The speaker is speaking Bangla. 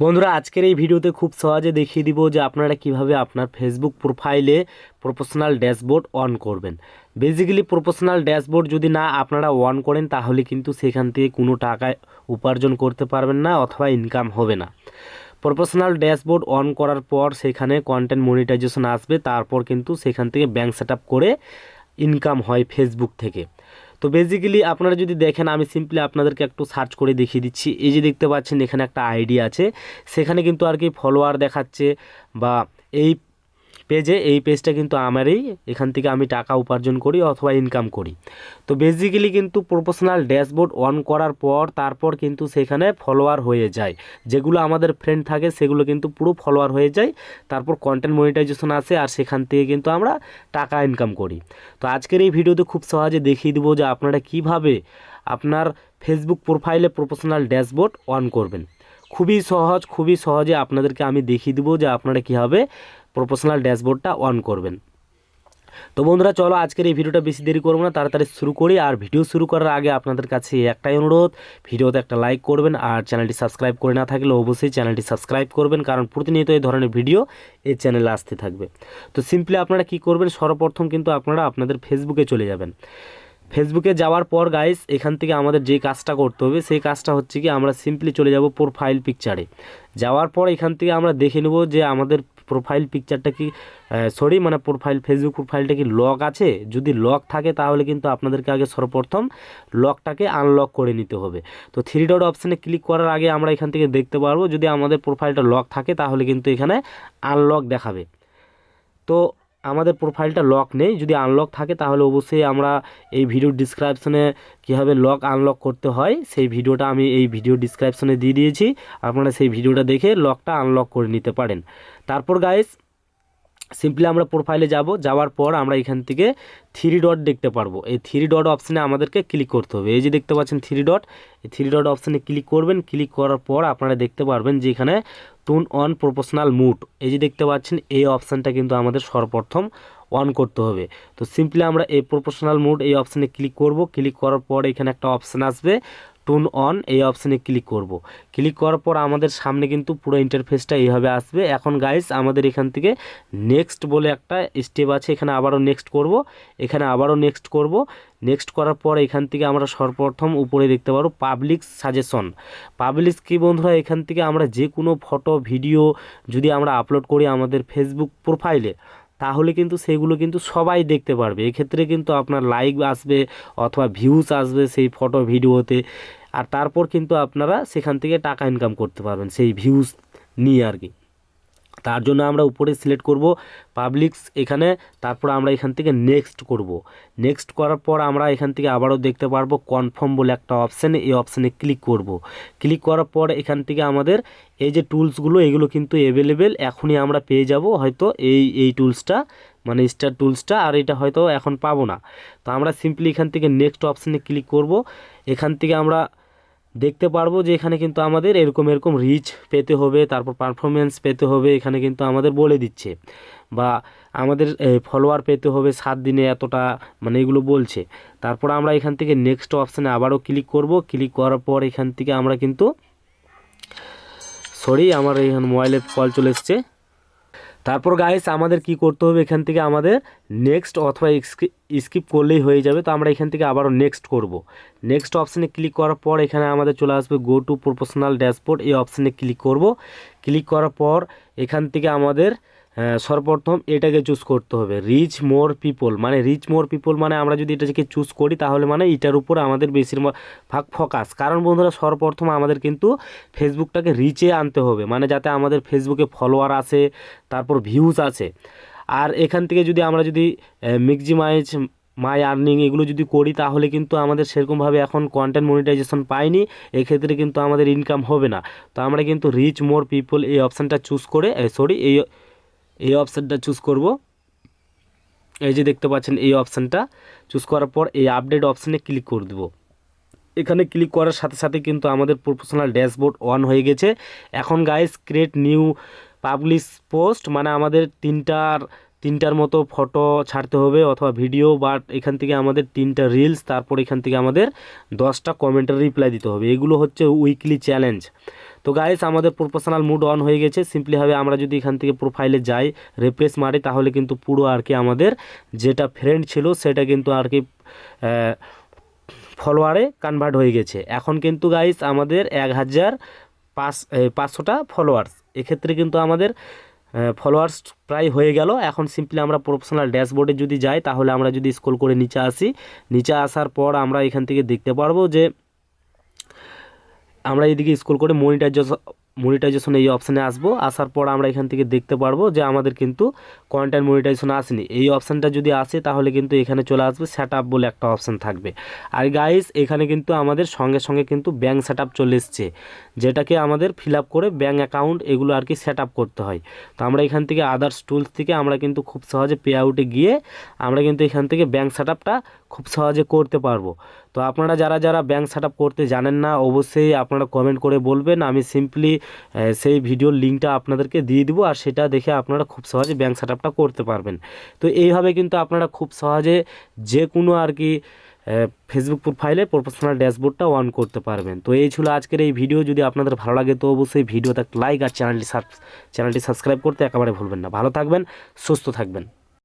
বন্ধুরা, আজকের এই ভিডিওতে খুব সহজে দেখিয়ে দিব যে আপনারা কীভাবে আপনার ফেসবুক প্রোফাইলে প্রফেশনাল ড্যাশবোর্ড অন করবেন। বেসিক্যালি প্রফেশনাল ড্যাশবোর্ড যদি না আপনারা অন করেন, তাহলে কিন্তু সেখান থেকে কোনো টাকা উপার্জন করতে পারবেন না অথবা ইনকাম হবে না। প্রফেশনাল ড্যাশবোর্ড অন করার পর সেখানে কন্টেন্ট মনিটাইজেশন আসবে, তারপর কিন্তু সেখান থেকে ব্যাঙ্ক সেট করে ইনকাম হয় ফেসবুক থেকে। তো বেসিক্যালি আপনারা যদি দেখেন, আমি সিম্পলি আপনাদেরকে একটু সার্চ করে দেখিয়ে দিচ্ছি। এই যে দেখতে পাচ্ছেন, এখানে একটা আইডি আছে। সেখানে কিন্তু আর কি ফলোয়ার দেখাচ্ছে বা এই পেজে এই পেজটা কিন্তু আমারই। এখান থেকে আমি টাকা উপার্জন করি অথবা ইনকাম করি। তো বেসিক্যালি কিন্তু প্রফেশনাল ড্যাশবোর্ড অন করার পর, তারপর কিন্তু সেখানে ফলোয়ার হয়ে যায়। যেগুলো আমাদের ফ্রেন্ড থাকে, সেগুলো কিন্তু পুরো ফলোয়ার হয়ে যায়। তারপর কন্টেন্ট মনিটাইজেশন আসে আর সেখান থেকে কিন্তু আমরা টাকা ইনকাম করি। তো আজকের এই ভিডিওতে খুব সহজে দেখিয়ে দেবো যে আপনারা কীভাবে আপনার ফেসবুক প্রোফাইলে প্রফেশনাল ড্যাশবোর্ড অন করবেন। খুবই সহজ, খুবই সহজে আপনাদেরকে আমি দেখিয়ে দেবো যে আপনারা কীভাবে প্রফেশনাল ড্যাশবোর্ডটা অন করবেন। তো বন্ধুরা, চলো আজকের এই ভিডিওটা বেশি দেরি করব না, তাড়াতাড়ি শুরু করি। আর ভিডিও শুরু করার আগে আপনাদের কাছে একটাই অনুরোধ, ভিডিওতে একটা লাইক করবেন আর চ্যানেলটি সাবস্ক্রাইব করে না থাকলে অবশ্যই চ্যানেলটি সাবস্ক্রাইব করবেন, কারণ প্রতিনিয়ত এই ধরনের ভিডিও এই চ্যানেলে আসতে থাকবে। তো সিম্পলি আপনারা কি করবেন, সর্বপ্রথম কিন্তু আপনারা আপনাদের ফেসবুকে চলে যাবেন। ফেসবুকে যাওয়ার পর গাইস এখান থেকে আমাদের যে কাজটা করতে হবে, সেই কাজটা হচ্ছে কি, আমরা সিম্পলি চলে যাব প্রোফাইল পিকচারে যাওয়ার পর এখান থেকে আমরা দেখে নেব যে আমাদের প্রোফাইল পিকচারটা কি সরি মানে প্রোফাইল ফেসবুক প্রোফাইলটা কি লক আছে? যদি লক থাকে, তাহলে কিন্তু আপনাদেরকে আগে সর্বপ্রথম লকটাকে আনলক করে নিতে হবে। তো থ্রি ডট অপশানে ক্লিক করার আগে আমরা এখান থেকে দেখতে পারব, যদি আমাদের প্রোফাইলটা লক থাকে, তাহলে কিন্তু এখানে আনলক দেখাবে। তো আমাদের প্রোফাইলটা লক নেই। যদি আনলক থাকে, তাহলে অবশ্যই আমরা এই ভিডিও ডিসক্রিপশনে কীভাবে লক আনলক করতে হয়, সেই ভিডিওটা আমি এই ভিডিও ডিসক্রিপশনে দিয়ে দিয়েছি। আপনারা সেই ভিডিওটা দেখে লকটা আনলক করে নিতে পারেন। তারপর গাইস সিম্পলি আমরা প্রোফাইলে যাব। যাওয়ার পর আমরা এখান থেকে থ্রি ডট দেখতে পারব। এই থ্রি ডট অপশানে আমাদেরকে ক্লিক করতে হবে। এই যে দেখতে পাচ্ছেন থ্রি ডট এই থ্রি ডট অপশানে ক্লিক করবেন। ক্লিক করার পর আপনারা দেখতে পারবেন যে এখানে টুন অন প্রপোশনাল মুড এই যে দেখতে পাচ্ছেন, এই অপশানটা কিন্তু আমাদের সর্বপ্রথম অন করতে হবে। তো সিম্পলি আমরা এই প্রপোশনাল মুড এই অপশানে ক্লিক করব। ক্লিক করার পর এখানে একটা অপশান আসবে। টুন অন এই অপশানে ক্লিক করব। ক্লিক করার পর আমাদের সামনে কিন্তু পুরো ইন্টারফেসটা এইভাবে আসবে। এখন গাইস আমাদের এখান থেকে নেক্সট বলে একটা স্টেপ আছে, এখানে আবারও নেক্সট করব। এখানে আবারও নেক্সট করব। নেক্সট করার পর এখান থেকে আমরা সর্বপ্রথম উপরে দেখতে পারব পাবলিক সাজেশন পাবলিক কি বন্ধুরা? এখান থেকে আমরা যে কোনো ফটো ভিডিও যদি আমরা আপলোড করি আমাদের ফেসবুক প্রোফাইলে তাহলে কিন্তু সেগুলো কিন্তু সবাই দেখতে পারবে। এক্ষেত্রে কিন্তু আপনার লাইক আসবে অথবা ভিউজ আসবে সেই ফটো ভিডিওতে। আর তারপর কিন্তু আপনারা সেখান থেকে টাকা ইনকাম করতে পারবেন সেই ভিউজ নিয়ে আর কি। তার জন্য আমরা উপরে সিলেক্ট করব পাবলিকস এখানে, তারপর আমরা এখান থেকে নেক্সট করব। নেক্সট করার পর আমরা এখান থেকে আবারও দেখতে পারব কনফার্ম বলে একটা অপশানে এই অপশানে ক্লিক করব। ক্লিক করার পর এখান থেকে আমাদের এই যে টুলসগুলো এগুলো কিন্তু অ্যাভেলেবেল এখনই আমরা পেয়ে যাব হয়তো এই এই টুলসটা মানে স্টার টুলসটা আর এটা হয়তো এখন পাবো না। তো আমরা সিম্পলি এখান থেকে নেক্সট অপশানে ক্লিক করব। এখান থেকে আমরা দেখতে পারব যে এখানে কিন্তু আমাদের এরকম এরকম রিচ পেতে হবে, তারপর পারফরমেন্স পেতে হবে, এখানে কিন্তু আমাদের বলে দিচ্ছে। বা আমাদের ফলোয়ার পেতে হবে সাত দিনে এতটা মানে এগুলো বলছে। তারপর আমরা এখান থেকে নেক্সট অপশানে আবারও ক্লিক করব। ক্লিক করার পর এখান থেকে আমরা কিন্তু সরি আমার এখানে মোবাইলে কল চলে এসছে। তারপর গাইস আমাদের কি করতে হবে? এখান থেকে আমাদের নেক্সট অথবা স্কিপ করলেই হয়ে যাবে। তো আমরা এখান থেকে আবারও নেক্সট করব। নেক্সট অপশানে ক্লিক করার পর এখানে আমাদের চলে আসবে গো টু প্রফেশনাল ড্যাশবোর্ড এই অপশানে ক্লিক করব। ক্লিক করার পর এখান থেকে আমাদের সর্বপ্রথম এটাকে চুজ করতে হবে। রিচ মোর পিপল মানে রিচ মোর পিপল মানে আমরা যদি এটাকে চুজ করি তাহলে মানে এটার উপরে আমাদের বেশিরভাগ ফোকাস কারণ বন্ধুরা, সর্বপ্রথম আমাদের কিন্তু ফেসবুকটাকে রিচে আনতে হবে মানে যাতে আমাদের ফেসবুকে ফলোয়ার আসে, তারপর ভিউজ আছে আর এখান থেকে যদি আমরা যদি ম্যাক্সিমাইজ মাই আর্নিং এগুলো যদি করি তাহলে কিন্তু আমাদের সেরকমভাবে এখন কন্টেন্ট মনিটাইজেশন পাইনি, এক্ষেত্রে কিন্তু আমাদের ইনকাম হবে না। তো আমরা কিন্তু রিচ মোর পিপল এই অপশানটা চুজ করে সরি এই এই অপশানটা চুজ করব। এই যে দেখতে পাচ্ছেন এই অপশানটা চুজ করার পর এই আপডেট অপশানে ক্লিক করে দেবো। এখানে ক্লিক করার সাথে সাথে কিন্তু আমাদের প্রফেশনাল ড্যাশবোর্ড অন হয়ে গেছে। এখন guys create new publish post মানে আমাদের তিনটার তিনটার মতো ফটো ছাড়তে হবে অথবা ভিডিও বা এখান থেকে আমাদের তিনটা রিলস তারপর এখান থেকে আমাদের দশটা কমেন্টের রিপ্লাই দিতে হবে। এগুলো হচ্ছে উইকলি চ্যালেঞ্জ তো গাইস আমাদের প্রফেশনাল মুড অন হয়ে গেছে। সিম্পলিভাবে আমরা যদি এখান থেকে প্রোফাইলে যাই রিপ্রেস মারি, তাহলে কিন্তু পুরো আর কি আমাদের যেটা ফ্রেন্ড ছিল, সেটা কিন্তু আর কি ফলোয়ারে কনভার্ট হয়ে গেছে। এখন কিন্তু গাইস আমাদের এক হাজার পাঁচ পাঁচশোটা ফলোয়ার্স এক্ষেত্রে কিন্তু আমাদের ফলোয়ার্স প্রায় হয়ে গেল। এখন সিম্পলি আমরা প্রফেশনাল ড্যাশবোর্ডে যদি যাই, তাহলে আমরা যদি স্ক্রল করে নিচে আসি, নিচে আসার পর আমরা এখান থেকে দেখতে পারব যে আমরা এদিকে স্ক্রল করে মনিটাইজেশন মনিটাইজেশন এই অপশানে আসব। আসার পর আমরা এখান থেকে দেখতে পারব যে আমাদের কিন্তু কন্টেন্ট মনিটাইজেশন আসেনি। এই অপশানটা যদি আসে, তাহলে কিন্তু এখানে চলে আসবে সেট আপ বলে একটা অপশান থাকবে। আর গাইস এখানে কিন্তু আমাদের সঙ্গে সঙ্গে কিন্তু ব্যাঙ্ক সেট আপ চলে এসছে, যেটাকে আমাদের ফিল আপ করে ব্যাঙ্ক অ্যাকাউন্ট এগুলো আর কি সেট আপ করতে হয়। তো আমরা এখান থেকে আদার্স টুলস থেকে আমরা কিন্তু খুব সহজে পে আউটে গিয়ে আমরা কিন্তু এখান থেকে ব্যাঙ্ক সেট আপটা খুব সহজে করতে পারব। তো আপনারা যারা যারা ব্যাঙ্ক সেট করতে জানেন না, অবশ্যই আপনারা কমেন্ট করে বলবেন। আমি সিম্পলি সেই ভিডিওর লিঙ্কটা আপনাদেরকে দিয়ে দিব আর সেটা দেখে আপনারা খুব সহজে ব্যাঙ্ক সেট করতে পারবেন। তো এইভাবে কিন্তু আপনারা খুব সহজে যে কোনো আর কি ফেসবুক প্রোফাইলে প্রফেশনাল ড্যাশবোর্ডটা অন করতে পারবেন। তো এই ছিল আজকের এই ভিডিও যদি আপনাদের ভালো লাগে তো অবশ্যই ভিডিওতে লাইক আর চ্যানেলটি চ্যানেলটি সাবস্ক্রাইব করতে একেবারে ভুলবেন না। ভালো থাকবেন, সুস্থ থাকবেন।